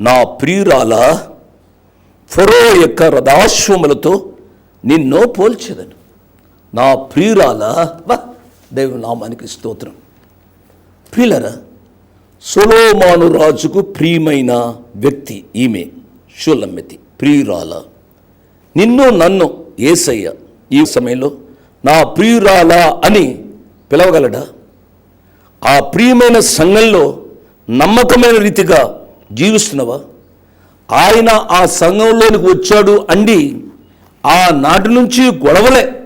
నా ప్రియురాల ఫరో యొక్క రథాశ్వములతో నిన్నో పోల్చేదను. నా ప్రియురాల వా దేవుని నామానికి స్తోత్రం. ప్రియులరా సొలోమాను రాజుకు ప్రియమైన వ్యక్తి ఈమె షులమ్మెతి ప్రియురాల. నిన్ను నన్ను ఏసయ్య ఈ సమయంలో నా ప్రియురాల అని పిలవగలడా? ఆ ప్రియమైన సంఘంలో నమ్మకమైన రీతిగా జీవిస్తున్నావా? ఆయన ఆ సంఘంలోనికి వచ్చాడు అండి. ఆ నాటి నుంచి గొడవలే.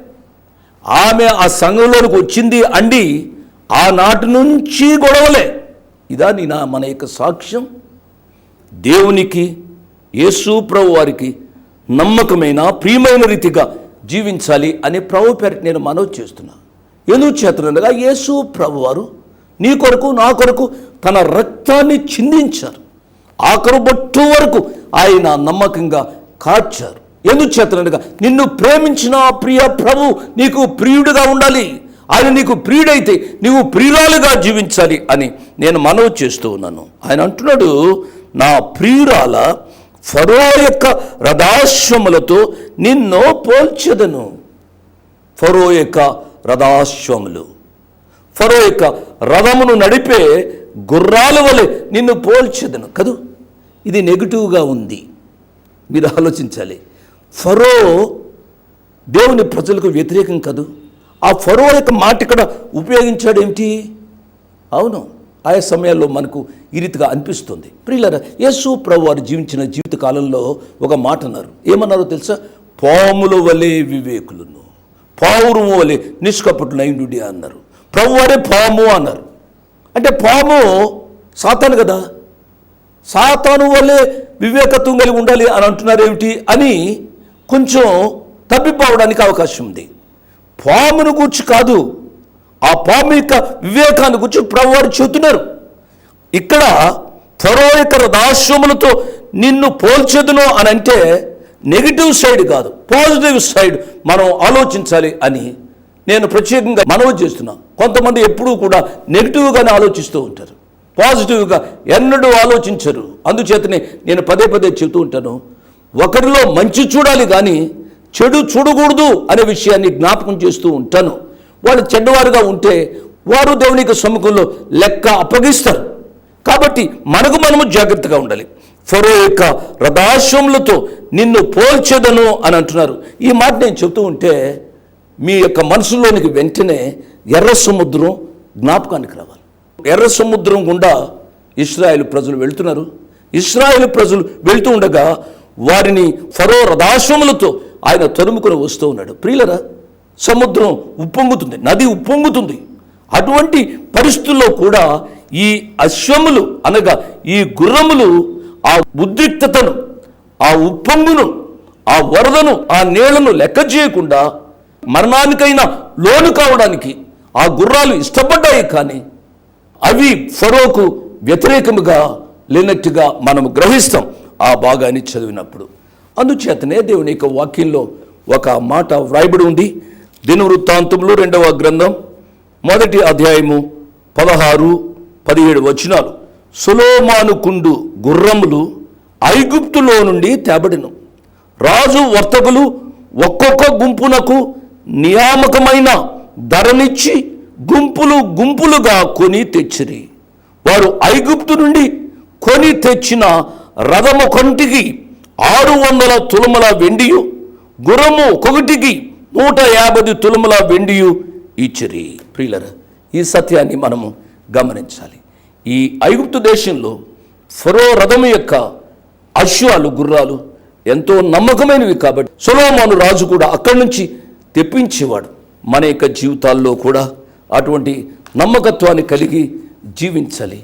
ఆమె ఆ సంఘంలోనికి వచ్చింది అండి. ఆ నాటి నుంచి గొడవలే. ఇదా నీ నా మన యొక్క సాక్ష్యం? దేవునికి యేసు ప్రభు వారికి నమ్మకమైన ప్రియమైన రీతిగా జీవించాలి అనే ప్రభు పేరు నేను మనవి చేస్తున్నా. ఎందుకు చేతున్నగా యేసు ప్రభు వారు నీ కొరకు నా కొరకు తన రక్తాన్ని చిందించారు. ఆఖరు బొట్టు వరకు ఆయన నమ్మకంగా కాచారు. ఎందుకు చేతనగా నిన్ను ప్రేమించిన ప్రియ ప్రభు నీకు ప్రియుడిగా ఉండాలి. ఆయన నీకు ప్రియుడైతే నీవు ప్రియురాలుగా జీవించాలి అని నేను మనవి చేస్తూ ఉన్నాను. ఆయన అంటున్నాడు నా ప్రియురాల ఫరో యొక్క రథాశ్వములతో నిన్ను పోల్చెదను. ఫరో యొక్క రథాశ్వములు. ఫరో యొక్క రథమును నడిపే గుర్రాల వలె నిన్ను పోల్చెదను. కదూ? ఇది నెగిటివ్గా ఉంది. మీరు ఆలోచించాలి. ఫరో దేవుని ప్రజలకు వ్యతిరేకం కదూ? ఆ ఫరో యొక్క మాట ఇక్కడ ఉపయోగించాడు ఏమిటి? అవును ఆయా సమయాల్లో మనకు ఈ రీతిగా అనిపిస్తుంది. ప్రియులరా యేసు ప్రభు వారు జీవించిన జీవిత కాలంలో ఒక మాట అన్నారు. ఏమన్నారో తెలుసా? పాముల వలె వివేకులను పావురము వలె నిష్కపటులైండు అన్నారు. ప్రభు వారే పాము అన్నారు. అంటే పాము సాతాను కదా. సాతాను వల్లే వివేకత్వం కలిగి ఉండాలి అని అంటున్నారు ఏమిటి అని కొంచెం తప్పిపోవడానికి అవకాశం ఉంది. పామును గూర్చి కాదు ఆ పాము యొక్క వివేకాన్ని గురించి ప్రభువారు చెబుతున్నారు. ఇక్కడ ఫరో యొక్క నిన్ను పోల్చెదును అని అంటే నెగిటివ్ సైడ్ కాదు పాజిటివ్ సైడ్ మనం ఆలోచించాలి అని నేను ప్రత్యేకంగా మనవి చేస్తున్నా. కొంతమంది ఎప్పుడూ కూడా నెగిటివ్గానే ఆలోచిస్తూ ఉంటారు. పాజిటివ్గా ఎన్నడూ ఆలోచించరు. అందుచేతనే నేను పదే పదే చెబుతూ ఉంటాను ఒకరిలో మంచి చూడాలి కానీ చెడు చూడకూడదు అనే విషయాన్ని జ్ఞాపకం చేస్తూ ఉంటాను. వాళ్ళు చెడ్డవారుగా ఉంటే వారు దేవునికి సముఖంలో లెక్క అప్పగిస్తారు. కాబట్టి మనకు మనము జాగ్రత్తగా ఉండాలి. ఫరో యొక్క రథాశ్వములతో నిన్ను పోల్చెదను అని అంటున్నారు. ఈ మాట నేను చెబుతూ ఉంటే మీ యొక్క మనసులోనికి వెంటనే ఎర్ర సముద్రం జ్ఞాపకానికి రావాలి. ఎర్ర సముద్రం గుండా ఇస్రాయేల్ ప్రజలు వెళ్తున్నారు. ఇస్రాయేల్ ప్రజలు వెళ్తూ ఉండగా వారిని ఫరో రథాశ్వములతో ఆయన తరుముకుని వస్తూ ఉన్నాడు. ప్రియులరా సముద్రం ఉప్పొంగుతుంది నది ఉప్పొంగుతుంది. అటువంటి పరిస్థితుల్లో కూడా ఈ అశ్వములు అనగా ఈ గుర్రములు ఆ ఉద్రిక్తతను ఆ ఉప్పొంగును ఆ వరదను ఆ నీళ్ళను లెక్క చేయకుండా మరణానికైనా లోను కావడానికి ఆ గుర్రాలు ఇష్టపడ్డాయి కానీ అవి ఫరోకు వ్యతిరేకముగా లేనట్టుగా మనం గ్రహిస్తాం ఆ భాగాన్ని చదివినప్పుడు. అందుచేతనే దేవుని యొక్క వాక్యంలో ఒక మాట వ్రాయబడి ఉంది. దినవృత్తాంతంలో రెండవ గ్రంథం మొదటి అధ్యాయము పదహారు పదిహేడు వచనాలు. సులోమానుకుండు గుర్రములు ఐగుప్తులో నుండి తేబడిను. రాజు వర్తకులు ఒక్కొక్క గుంపునకు నియామకమైన ధరనిచ్చి గుంపులు గుంపులుగా కొని తెచ్చిరి. వారు ఐగుప్తు నుండి కొని తెచ్చిన రథము కొంటికి ఆరు వందల తులముల వెండియు గుర్రము ఒకటికి నూట యాభై తులముల వెండియు ఇచ్చిరి. ప్రియులర ఈ సత్యాన్ని మనము గమనించాలి. ఈ ఐగుప్తు దేశంలో ఫరో రథము యొక్క అశ్వాలు గుర్రాలు ఎంతో నమ్మకమైనవి కాబట్టి సొలోమాను రాజు కూడా అక్కడి నుంచి తెప్పించేవాడు మన యొక్క జీవితాల్లో కూడా అటువంటి నమ్మకత్వాన్ని కలిగి జీవించాలి.